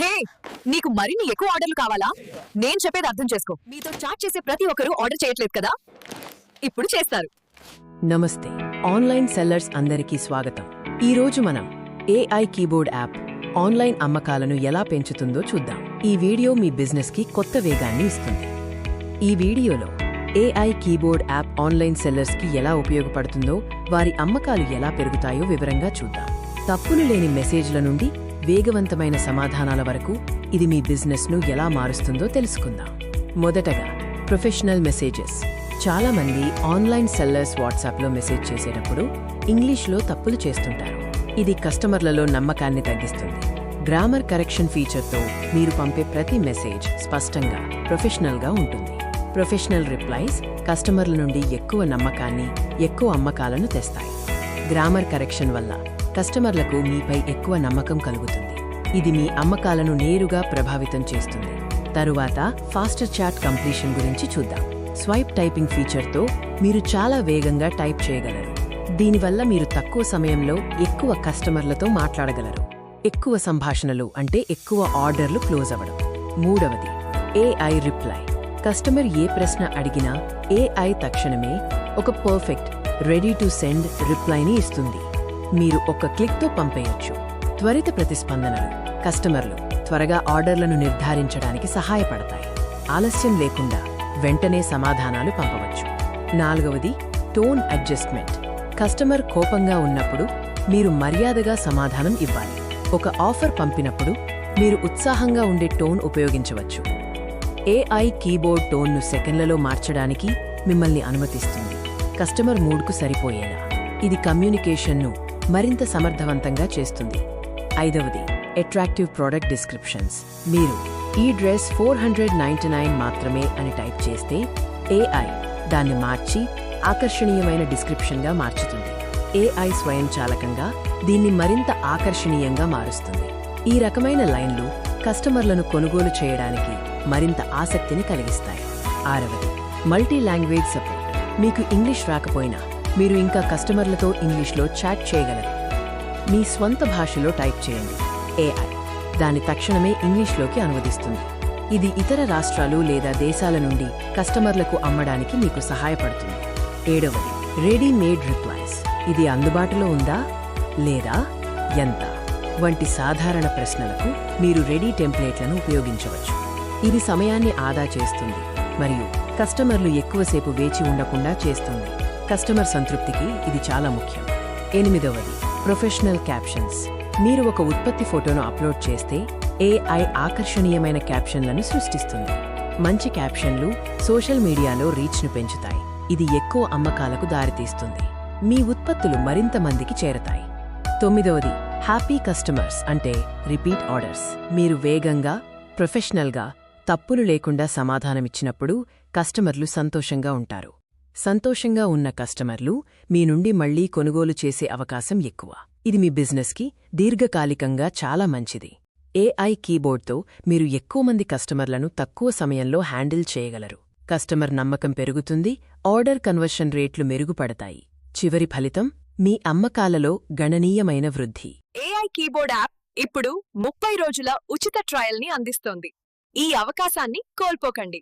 హే నీకు మరిన్ని ఎక్కువ ఆర్డర్లు కావాలా? నేను చెప్పేది అర్థం చేసుకో. మీతో చాట్ చేసే ప్రతి ఒక్కరూ ఆర్డర్ చేయట్లేదు కదా? ఇప్పుడు చేస్తారు. నమస్తే. ఆన్లైన్ సెల్లర్స్ అందరికీ స్వాగతం. ఈ రోజు మనం ఏఐ కీబోర్డ్ యాప్ ఆన్లైన్ అమ్మకాలను ఎలా పెంచుతుందో చూద్దాం. ఈ వీడియో మీ బిజినెస్కి కొత్త వేగాన్ని ఇస్తుంది. ఈ వీడియోలో ఏఐ కీబోర్డ్ యాప్ ఆన్లైన్ సెల్లర్స్కి ఎలా ఉపయోగపడుతుందో వారి అమ్మకాలు ఎలా పెరుగుతాయో వివరంగా చూద్దాం. తప్పులు లేని మెసేజ్ల నుండి వేగవంతమైన సమాధానాల వరకు ఇది మీ బిజినెస్ను ఎలా మారుస్తుందో తెలుసుకుందాం. మొదటగా ప్రొఫెషనల్ మెసేజెస్. చాలా మంది ఆన్లైన్ సెల్లర్స్ వాట్సాప్లో మెసేజ్ చేసేటప్పుడు ఇంగ్లీష్లో తప్పులు చేస్తుంటారు. ఇది కస్టమర్లలో నమ్మకాన్ని తగ్గిస్తుంది. గ్రామర్ కరెక్షన్ ఫీచర్తో మీరు పంపే ప్రతి మెసేజ్ స్పష్టంగా ప్రొఫెషనల్గా ఉంటుంది. ప్రొఫెషనల్ రిప్లైస్ కస్టమర్ల నుండి ఎక్కువ నమ్మకాన్ని ఎక్కువ అమ్మకాలను తెస్తాయి. గ్రామర్ కరెక్షన్ వల్ల కస్టమర్లకు మీపై ఎక్కువ నమ్మకం కలుగుతుంది. ఇది మీ అమ్మకాలను నేరుగా ప్రభావితం చేస్తుంది. తరువాత ఫాస్టర్ చాట్ కంప్లీషన్ గురించి చూద్దాం. స్వైప్ టైపింగ్ ఫీచర్తో మీరు చాలా వేగంగా టైప్ చేయగలరు. దీనివల్ల మీరు తక్కువ సమయంలో ఎక్కువ కస్టమర్లతో మాట్లాడగలరు. ఎక్కువ సంభాషణలు అంటే ఎక్కువ ఆర్డర్లు క్లోజ్ అవ్వడం. మూడవది ఏఐ రిప్లై. కస్టమర్ ఏ ప్రశ్న అడిగినా ఏఐ తక్షణమే ఒక పర్ఫెక్ట్ రెడీ టు సెండ్ రిప్లైని ఇస్తుంది. మీరు ఒక క్లిక్తో పంపేయొచ్చు. త్వరిత ప్రతిస్పందనలు కస్టమర్లు త్వరగా ఆర్డర్లను నిర్ధారించడానికి సహాయపడతాయి. ఆలస్యం లేకుండా వెంటనే సమాధానాలు పంపవచ్చు. నాలుగవది టోన్ అడ్జస్ట్మెంట్. కస్టమర్ కోపంగా ఉన్నప్పుడు మీరు మర్యాదగా సమాధానం ఇవ్వాలి. ఒక ఆఫర్ పంపినప్పుడు మీరు ఉత్సాహంగా ఉండే టోన్ ఉపయోగించవచ్చు. ఏఐ కీబోర్డ్ టోన్ను సెకండ్లలో మార్చడానికి మిమ్మల్ని అనుమతిస్తుంది. కస్టమర్ మూడ్కు సరిపోయేలా. ఇది కమ్యూనికేషన్ను మరింత సమర్థవంతంగా చేస్తుంది. ఐదవది అట్రాక్టివ్ ప్రోడక్ట్ డిస్క్రిప్షన్స్ మీరు ఈ dress four hundred ninety nine మాత్రమే అని టైప్ చేస్తే ఏఐ దాన్ని మార్చి ఆకర్షణీయమైన డిస్క్రిప్షన్గా మార్చుతుంది. ఏఐ స్వయంచాలకంగా దీన్ని మరింత ఆకర్షణీయంగా మారుస్తుంది. ఈ రకమైన లైన్లు కస్టమర్లను కొనుగోలు చేయడానికి మరింత ఆసక్తిని కలిగిస్తాయి. ఆరవది మల్టీ లాంగ్వేజ్ సపోర్ట్ మీకు ఇంగ్లీష్ రాకపోయినా మీరు ఇంకా కస్టమర్లతో ఇంగ్లీష్లో చాట్ చేయగలరు. మీ స్వంత భాషలో టైప్ చేయండి. ఏఐ దాని తక్షణమే ఇంగ్లీష్లోకి అనువదిస్తుంది. ఇది ఇతర రాష్ట్రాలు లేదా దేశాల నుండి కస్టమర్లకు అమ్మడానికి మీకు సహాయపడుతుంది. ఏడవది రెడీమేడ్ రిప్లైస్. ఇది అందుబాటులో ఉందా? లేదా? ఎంత? వంటి సాధారణ ప్రశ్నలకు మీరు రెడీ టెంప్లేట్లను ఉపయోగించవచ్చు. ఇది సమయాన్ని ఆదా చేస్తుంది మరియు కస్టమర్లు ఎక్కువసేపు వేచి ఉండకుండా చేస్తుంది. కస్టమర్ సంతృప్తికి ఇది చాలా ముఖ్యం. ఎనిమిదవది ప్రొఫెషనల్ క్యాప్షన్స్. మీరు ఒక ఉత్పత్తి ఫోటోను అప్లోడ్ చేస్తే ఏఐ ఆకర్షణీయమైన క్యాప్షన్లను సృష్టిస్తుంది. మంచి క్యాప్షన్లు సోషల్ మీడియాలో రీచ్ను పెంచుతాయి. ఇది ఎక్కువ అమ్మకాలకు దారితీస్తుంది. మీ ఉత్పత్తులు మరింత మందికి చేరతాయి. తొమ్మిదవది హ్యాపీ కస్టమర్స్ అంటే రిపీట్ ఆర్డర్స్. మీరు వేగంగా ప్రొఫెషనల్గా తప్పులు లేకుండా సమాధానమిచ్చినప్పుడు కస్టమర్లు సంతోషంగా ఉంటారు. సంతోషంగా ఉన్న కస్టమర్లు మీ నుండి మళ్ళీ కొనుగోలు చేసే అవకాశం ఎక్కువ. ఇది మీ బిజినెస్కి దీర్ఘకాలికంగా చాలా మంచిది. ఏఐ కీబోర్డ్తో మీరు ఎక్కువ మంది కస్టమర్లను తక్కువ సమయంలో హ్యాండిల్ చేయగలరు. కస్టమర్ నమ్మకం పెరుగుతుంది ఆర్డర్ కన్వర్షన్ రేట్లు మెరుగుపడతాయి. చివరి ఫలితం మీ అమ్మకాలలో గణనీయమైన వృద్ధి. ఏఐ కీబోర్డ్ యాప్ ఇప్పుడు ముప్పై రోజుల ఉచిత ట్రయల్ని అందిస్తోంది. ఈ అవకాశాన్ని కోల్పోకండి.